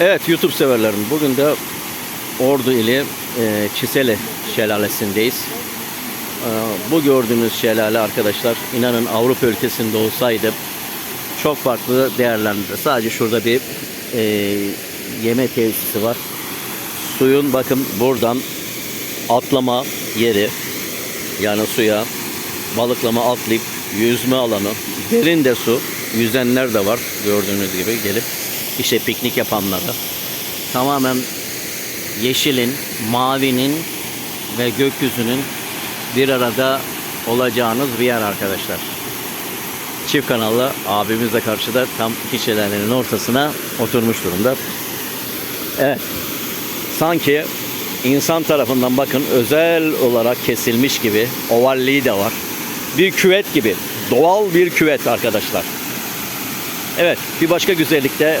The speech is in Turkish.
Evet YouTube severlerim bugün de Ordu ili e, Çiseli şelalesindeyiz. E, bu gördüğünüz şelale arkadaşlar inanın Avrupa ülkesinde olsaydı çok farklı değerlendirir. Sadece şurada bir e, yeme tesisi var. Suyun bakın buradan atlama yeri yani suya balıklama atlayıp yüzme alanı derin de su yüzenler de var gördüğünüz gibi gelip işte piknik yapanlara tamamen yeşilin mavinin ve gökyüzünün bir arada olacağınız bir yer arkadaşlar çift kanallı abimiz de karşıda tam iki şelalenin ortasına oturmuş durumda evet sanki insan tarafından bakın özel olarak kesilmiş gibi ovalliği de var. Bir küvet gibi. Doğal bir küvet arkadaşlar. Evet bir başka güzellikte